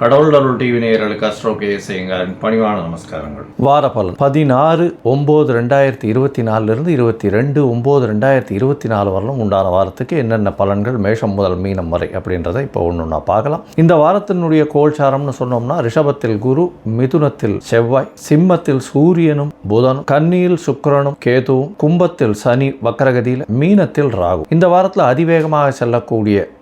கடவுள் அருள் டிவி நேயர்களுக்கு அஸ்ட்ரோ கேஎஸ்ஐங்காரின் பணிவான நமஸ்காரங்கள். வார பலன். பதினாறு ஒம்பது ரெண்டாயிரத்தி இருபத்தி நாலுலேருந்து இருபத்தி ரெண்டு ஒம்பது ரெண்டாயிரத்தி இருபத்தி நாலு வரலும் உண்டான வாரத்துக்கு என்னென்ன பலன்கள் மேஷம் முதல் மீனம் வரை அப்படின்றத இப்போ ஒன்று ஒன்றா பார்க்கலாம். இந்த வாரத்தினுடைய கோல்சாரம்னு சொன்னோம்னா ரிஷபத்தில் குரு மிதுனத்தில் செவ்வாய் சிம்மத்தில் சூரியனும் புதனும் கன்னியில் சுக்கரனும் கேதுவும் கும்பத்தில் சனி வக்கரகதியில் மீனத்தில் ராகு. இந்த வாரத்தில் அதிவேகமாக செல்லக்கூடிய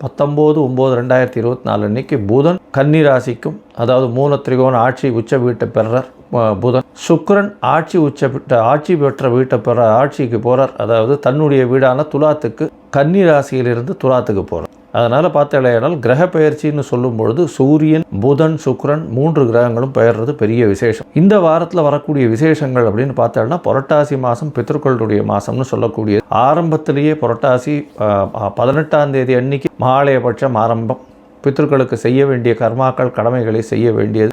பத்தொம்போது ஒம்பது ரெண்டாயிரத்தி இருபத்தி நாலு அன்னைக்கு புதன் கன்னி ராசிக்கும் அதாவது மூல திரிகோண ஆட்சி உச்ச வீட்டை பெறார் புதன். சுக்கரன் ஆட்சி உச்ச ஆட்சி பெற்ற வீட்டை பெற ஆட்சிக்கு போகிறார் அதாவது தன்னுடைய வீடான துலாத்துக்கு கன்னி ராசியிலிருந்து துலாத்துக்கு போகிறார் அதனால் பார்த்தாலேயானால் கிரக பெயர்ச்சின்னு சொல்லும் பொழுது சூரியன் புதன் சுக்ரன் மூன்று கிரகங்களும் பெயர்றது பெரிய விசேஷம். இந்த வாரத்தில் வரக்கூடிய விசேஷங்கள் அப்படின்னு பார்த்தோம்னா புரட்டாசி மாதம் பித்ருக்களுடைய மாதம்னு சொல்லக்கூடிய ஆரம்பத்திலேயே புரட்டாசி பதினெட்டாம் தேதி அன்னைக்கு மாலையபட்சம் ஆரம்பம். பித்ருக்களுக்கு செய்ய வேண்டிய கர்மாக்கள் கடமைகளை செய்ய வேண்டியது.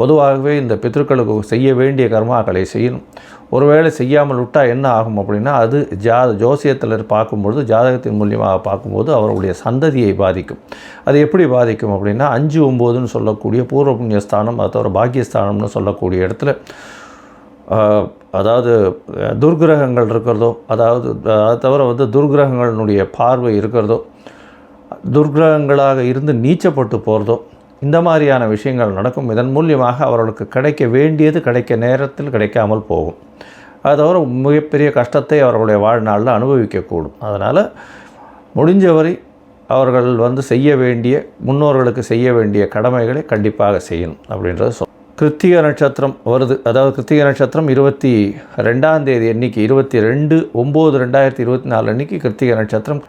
பொதுவாகவே இந்த பித்ருக்களுக்கு செய்ய வேண்டிய கர்மாக்களை செய்யணும். ஒருவேளை செய்யாமல் விட்டால் என்ன ஆகும் அப்படின்னா அது ஜா ஜோசியத்தில் பார்க்கும்பொழுது ஜாதகத்தின் மூலியமாக பார்க்கும்போது அவருடைய சந்ததியை பாதிக்கும். அது எப்படி பாதிக்கும் அப்படின்னா அஞ்சு ஒம்போதுன்னு சொல்லக்கூடிய பூர்வ புண்ணியஸ்தானம் அது தவிர பாக்கியஸ்தானம்னு சொல்லக்கூடிய இடத்துல அதாவது துர்கிரகங்கள் இருக்கிறதோ அதாவது அதை தவிர வந்து துர்கிரகங்களினுடைய பார்வை இருக்கிறதோ துர்கிரகங்களாக இருந்து நீச்சப்பட்டு போகிறதோ இந்த மாதிரியான விஷயங்கள் நடக்கும். இதன் மூலியமாக அவர்களுக்கு கிடைக்க வேண்டியது கிடைக்க நேரத்தில் கிடைக்காமல் போகும். அது தவிர மிகப்பெரிய கஷ்டத்தை அவர்களுடைய வாழ்நாளில் அனுபவிக்கக்கூடும். அதனால் முடிஞ்சவரை அவர்கள் வந்து செய்ய வேண்டிய முன்னோர்களுக்கு செய்ய வேண்டிய கடமைகளை கண்டிப்பாக செய்யணும் அப்படின்றத சொல். கிருத்திக நட்சத்திரம் வருது. அதாவது கிருத்திக நட்சத்திரம் இருபத்தி ரெண்டாம் தேதி அன்னைக்கு இருபத்தி ரெண்டு ஒம்பது ரெண்டாயிரத்தி இருபத்தி நாலு அன்னைக்கு கிருத்திக நட்சத்திரம்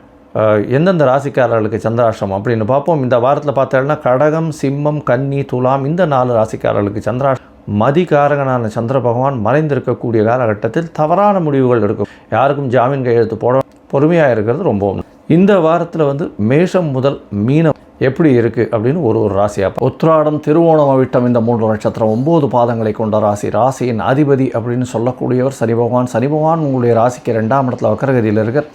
எந்தெந்த ராசிக்காரர்களுக்கு சந்திராஷ்டிரம் அப்படின்னு பார்ப்போம். இந்த வாரத்தில் பார்த்தோம்னா கடகம் சிம்மம் கன்னி துலாம் இந்த நாலு ராசிக்காரர்களுக்கு சந்திராஷ்டிரம் மதிகாரகனான சந்திர பகவான் மறைந்திருக்கக்கூடிய காலகட்டத்தில் தவறான முடிவுகள் எடுக்கும். யாருக்கும் ஜாமீன் கையெழுத்து போட பொறுமையாக இருக்கிறது ரொம்ப இந்த வாரத்தில் வந்து மேஷம் முதல் மீனம் எப்படி இருக்குது அப்படின்னு ஒரு ஒரு ராசியாக உத்ராடம் திருவோணம் அவிட்டம் இந்த மூன்று நட்சத்திரம் ஒம்பது பாதங்களை கொண்ட ராசி. ராசியின் அதிபதி அப்படின்னு சொல்லக்கூடியவர் சனி பகவான். சனி பகவான் உங்களுடைய ராசிக்கு ரெண்டாம் இடத்துல வக்கரகதியில் இருக்கிற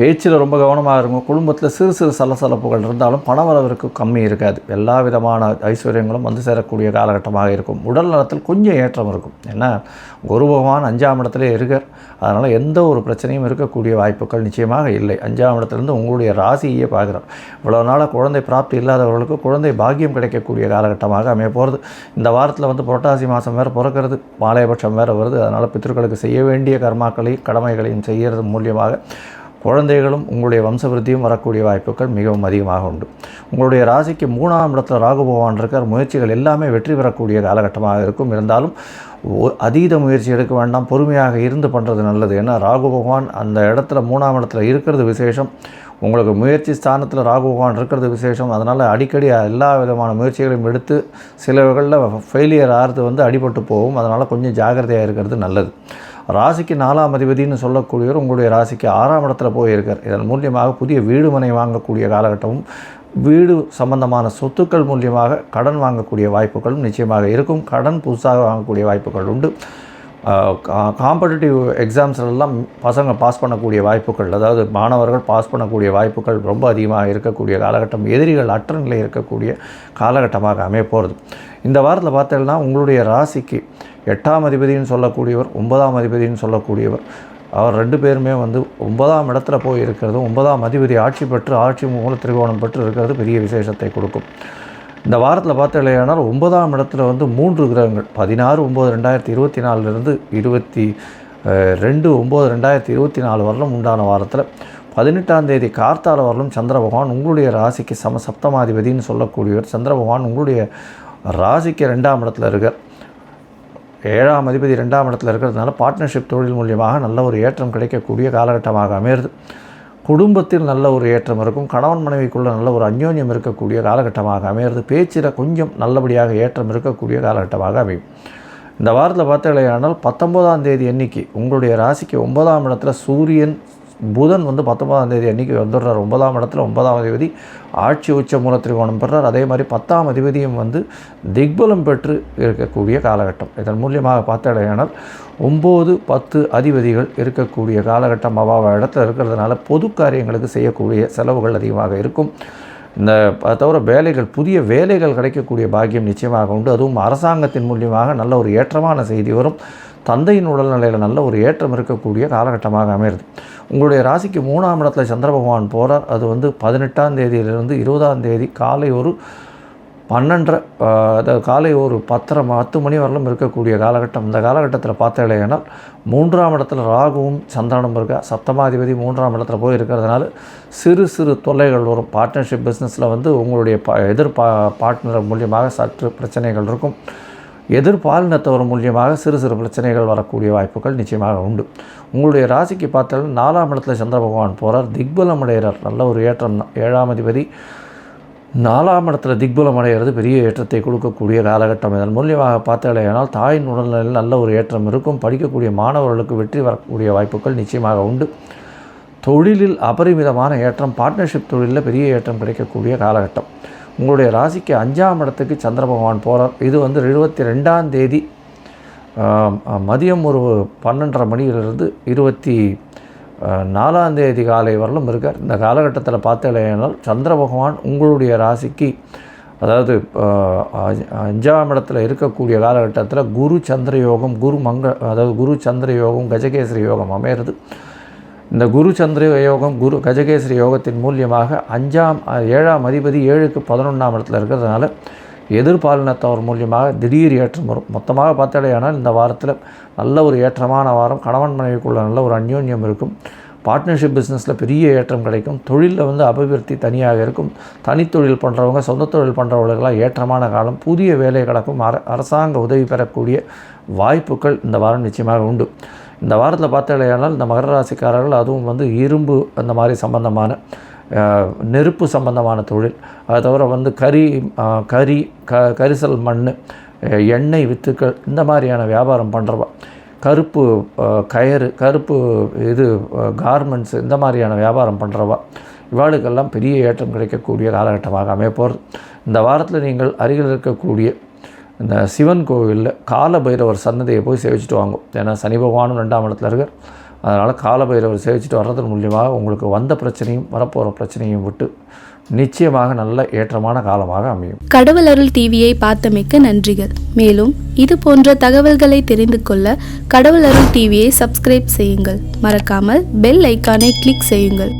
பேச்சில் ரொம்ப கவனமாக இருக்கும் குடும்பத்தில் சிறு சிறு சலசலப்புகள் இருந்தாலும் பணவரவிற்கு கம்மி இருக்காது. எல்லா விதமான ஐஸ்வர்யங்களும் வந்து சேரக்கூடிய காலகட்டமாக இருக்கும். உடல் நலத்தில் கொஞ்சம் ஏற்றம் இருக்கும். ஏன்னா குரு பகவான் அஞ்சாம் இடத்துல இருக்கார். அதனால் எந்த ஒரு பிரச்சனையும் இருக்கக்கூடிய வாய்ப்புகள் நிச்சயமாக இல்லை. அஞ்சாம் இடத்துலேருந்து உங்களுடைய ராசியே பார்க்குறோம். இவ்வளோ நாளாக குழந்தை பிராப்தி இல்லாதவர்களுக்கு குழந்தை பாக்கியம் கிடைக்கக்கூடிய காலகட்டமாக அமைய போகிறது இந்த வாரத்தில் வந்து புரட்டாசி மாதம் வேறு பிறக்கிறது. மாலையபட்சம் வேறு வருது. அதனால் பித்திருக்களுக்கு செய்ய வேண்டிய கர்மாக்களையும் கடமைகளையும் செய்கிறது மூலியமாக குழந்தைகளும் உங்களுடைய வம்சவிருத்தியும் வரக்கூடிய வாய்ப்புகள் மிகவும் அதிகமாக உண்டு. உங்களுடைய ராசிக்கு மூணாம் இடத்துல ராகு பகவான் இருக்கிற முயற்சிகள் எல்லாமே வெற்றி பெறக்கூடிய காலகட்டமாக இருக்கும். இருந்தாலும் அதீத முயற்சி எடுக்க வேண்டாம். பொறுமையாக இருந்து பண்ணுறது நல்லது. ஏன்னா ராகு பகவான் அந்த இடத்துல மூணாம் இடத்துல இருக்கிறது விசேஷம். உங்களுக்கு முயற்சி ஸ்தானத்தில் ராகு பகவான் இருக்கிறது விசேஷம். அதனால் அடிக்கடி எல்லா விதமான முயற்சிகளையும் எடுத்து சிலவர்களில் ஃபெயிலியர் ஆகிறது வந்து அடிபட்டு போகும். அதனால் கொஞ்சம் ஜாகிரதையாக இருக்கிறது நல்லது. ராசிக்கு நாலாம் அதிபதினு சொல்லக்கூடியவர் உங்களுடைய ராசிக்கு ஆறாம் இடத்துல போயிருக்கார். இதன் மூலியமாக புதிய வீடு மனை வாங்கக்கூடிய காலகட்டமும் வீடு சம்பந்தமான சொத்துக்கள் மூலியமாக கடன் வாங்கக்கூடிய வாய்ப்புகளும் நிச்சயமாக இருக்கும். கடன் புதுசாக வாங்கக்கூடிய வாய்ப்புகள் உண்டு. காம்படிட்டிவ் எக்ஸாம்ஸ்லாம் பசங்க பாஸ் பண்ணக்கூடிய வாய்ப்புகள் அதாவது மாணவர்கள் பாஸ் பண்ணக்கூடிய வாய்ப்புகள் ரொம்ப அதிகமாக இருக்கக்கூடிய காலகட்டம் எதிரிகள் அற்ற நிலை இருக்கக்கூடிய காலகட்டமாக அமைய போகிறது இந்த வாரத்தில் பார்த்தீங்கன்னா உங்களுடைய ராசிக்கு எட்டாம் அதிபதினு சொல்லக்கூடியவர் ஒன்பதாம் அதிபதின்னு சொல்லக்கூடியவர். அவர் ரெண்டு பேருமே வந்து ஒன்பதாம் இடத்துல போய் இருக்கிறது ஒன்பதாம் அதிபதி ஆட்சி பெற்று ஆட்சி மூல திரிகோணம் பெற்று இருக்கிறது பெரிய விசேஷத்தை கொடுக்கும். இந்த வாரத்தில் பார்த்தீங்கன்னா ஒன்பதாம் இடத்துல வந்து மூன்று கிரகங்கள் பதினாறு ஒம்பது ரெண்டாயிரத்தி இருபத்தி நாலுலேருந்து இருபத்தி ரெண்டு ஒம்பது ரெண்டாயிரத்தி இருபத்தி நாலு வரலும் உண்டான வாரத்தில். பதினெட்டாம் தேதி கார்த்தால வரலும் சந்திர பகவான் உங்களுடைய ராசிக்கு சம சப்தமாதிபதினு சொல்லக்கூடியவர். சந்திர பகவான் உங்களுடைய ராசிக்கு ரெண்டாம் இடத்துல இருக்கார். ஏழாம் அதிபதி ரெண்டாம் இடத்துல இருக்கிறதுனால பார்ட்னர்ஷிப் தொழில் மூலியமாக நல்ல ஒரு ஏற்றம் கிடைக்கக்கூடிய காலகட்டமாக அமையிறது. குடும்பத்தில் நல்ல ஒரு ஏற்றம் இருக்கும். கணவன் மனைவிக்குள்ளே நல்ல ஒரு அந்யோன்யம் இருக்கக்கூடிய காலகட்டமாக அமையிறது. பேச்சில் கொஞ்சம் நல்லபடியாக ஏற்றம் இருக்கக்கூடிய காலகட்டமாக அமையும். இந்த வாரத்தில் பார்த்தீங்களேயானால் பத்தொம்போதாம் தேதி எண்ணிக்கை உங்களுடைய ராசிக்கு ஒன்பதாம் இடத்துல சூரியன் புதன் வந்து பத்தொன்பதாம் தேதி அன்றைக்கி வந்துடுறார். ஒன்பதாம் இடத்துல ஒன்பதாம் அதிபதி ஆட்சி உச்ச மூல திரிகோணம் பெறார் அதே மாதிரி பத்தாம் அதிபதியும் வந்து திக்பலம் பெற்று இருக்கக்கூடிய காலகட்டம். இதன் மூலியமாக பார்த்தடையானால் ஒம்பது பத்து அதிபதிகள் இருக்கக்கூடிய காலகட்டம். அவாவ இடத்துல இருக்கிறதுனால பொது காரியங்களுக்கு செய்யக்கூடிய செலவுகள் அதிகமாக இருக்கும். இந்த தவிர வேலைகள் புதிய வேலைகள் கிடைக்கக்கூடிய பாக்கியம் நிச்சயமாக உண்டு. அதுவும் அரசாங்கத்தின் மூலியமாக நல்ல ஒரு ஏற்றமான செய்தி வரும். தந்தையின் உடல்நிலையில் நல்ல ஒரு ஏற்றம் இருக்கக்கூடிய காலகட்டமாக அமையிறது உங்களுடைய ராசிக்கு மூணாம் இடத்துல சந்திர பகவான் போகிறார் அது வந்து பதினெட்டாம் தேதியிலிருந்து இருபதாம் தேதி காலை ஒரு பன்னெண்டரை அதாவது காலை ஒரு பத்தரை பத்து மணி வரலும் இருக்கக்கூடிய காலகட்டம். இந்த காலகட்டத்தில் பார்த்தீங்களேனால் மூன்றாம் இடத்துல ராகுவும் சந்திரனும் இருக்கா சப்தமாதிபதி மூன்றாம் இடத்துல போய் இருக்கிறதுனால சிறு சிறு தொல்லைகள் வரும். பார்ட்னர்ஷிப் பிஸ்னஸில் வந்து உங்களுடைய பா எதிர் பா பார்ட்னர் மூலியமாக சற்று பிரச்சனைகள் இருக்கும். எதிர்பாலினத்தவர் மூலியமாக சிறு சிறு பிரச்சனைகள் வரக்கூடிய வாய்ப்புகள் நிச்சயமாக உண்டு. உங்களுடைய ராசிக்கு பார்த்தாலும் நாலாம் இடத்துல சந்திர பகவான் போகிறார் திக்பலம் அடைகிறார். நல்ல ஒரு ஏற்றம் தான். ஏழாம் அதிபதி நாலாம் இடத்துல திக்பலம் அடைகிறது பெரிய ஏற்றத்தை கொடுக்கக்கூடிய காலகட்டம். இதன் மூலியமாக பார்த்தாலேயானால் தாயின் உடல்நிலையில் நல்ல ஒரு ஏற்றம் இருக்கும். படிக்கக்கூடிய மாணவர்களுக்கு வெற்றி வரக்கூடிய வாய்ப்புகள் நிச்சயமாக உண்டு. தொழிலில் அபரிமிதமான ஏற்றம் பார்ட்னர்ஷிப் தொழிலில் பெரிய ஏற்றம் கிடைக்கக்கூடிய காலகட்டம். உங்களுடைய ராசிக்கு அஞ்சாம் இடத்துக்கு சந்திர பகவான் போகிறார் இது வந்து இருபத்தி ரெண்டாம் தேதி மதியம் ஒரு பன்னெண்டரை மணியிலிருந்து இருபத்தி நாலாம் தேதி காலை வரலும் இருக்கார். இந்த காலகட்டத்தில் பார்த்தேனால் சந்திர பகவான் உங்களுடைய ராசிக்கு அதாவது அஞ்சாம் இடத்துல இருக்கக்கூடிய காலகட்டத்தில் குரு சந்திர யோகம் குரு மங்க அதாவது குரு சந்திர யோகம் கஜகேசரி யோகம் அமையிறது. இந்த குரு சந்திர யோகம் குரு கஜகேசரி யோகத்தின் மூலியமாக அஞ்சாம் ஏழாம் அதிபதி ஏழுக்கு பதினொன்றாம் இடத்துல இருக்கிறதுனால எதிர்பாலினத்தவர் மூலியமாக திடீர் ஏற்றம் வரும். மொத்தமாக பார்த்தாலேயானால் இந்த வாரத்தில் நல்ல ஒரு ஏற்றமான வாரம் கணவன் மனைவிக்குள்ள நல்ல ஒரு அந்யோன்யம் இருக்கும். பார்ட்னர்ஷிப் பிஸ்னஸில் பெரிய ஏற்றம் கிடைக்கும். தொழிலில் வந்து அபிவிருத்தி தனியாக இருக்கும். தனித்தொழில் பண்ணுறவங்க சொந்த தொழில் பண்ணுறவங்களுக்கெல்லாம் ஏற்றமான காலம் புதிய வேலை கிடக்கும். அர அரசாங்க உதவி பெறக்கூடிய வாய்ப்புகள் இந்த வாரம் நிச்சயமாக உண்டு. இந்த வாரத்தில் பார்த்தாலேயானால் இந்த மகர ராசிக்காரர்கள் அதுவும் வந்து இரும்பு அந்த மாதிரி சம்பந்தமான நெருப்பு சம்பந்தமான தொழில். அது தவிர வந்து கறி கறி க கரிசல் மண் எண்ணெய் வித்துக்கள் இந்த மாதிரியான வியாபாரம் பண்ணுறவா கருப்பு கயறு கயிறு கருப்பு இது கார்மெண்ட்ஸ் இந்த மாதிரியான வியாபாரம் பண்ணுறவா இவாளுக்கெல்லாம் பெரிய ஏற்றம் கிடைக்கக்கூடிய காலகட்டமாக அமையப்போகிறது இந்த வாரத்தில் நீங்கள் அருகில் இருக்கக்கூடிய இந்த சிவன் கோவிலில் கால பைரவர் சன்னதியை போய் சேவிச்சுட்டு வாங்கும். ஏன்னா சனி பகவானும் ரெண்டாம் இடத்துல இருக்கார். அதனால் காலபைரவர் சேவிச்சுட்டு வர்றதன் மூலியமாக உங்களுக்கு வந்த பிரச்சனையும் வரப்போகிற பிரச்சனையும் விட்டு நிச்சயமாக நல்ல ஏற்றமான காலமாக அமையும். கடவுள் அருள் டிவியை பார்த்தமைக்கு நன்றிகள். மேலும் இது போன்ற தகவல்களை தெரிந்து கொள்ள கடவுள் அருள் டிவியை சப்ஸ்கிரைப் செய்யுங்கள். மறக்காமல் பெல் ஐக்கானை கிளிக் செய்யுங்கள்.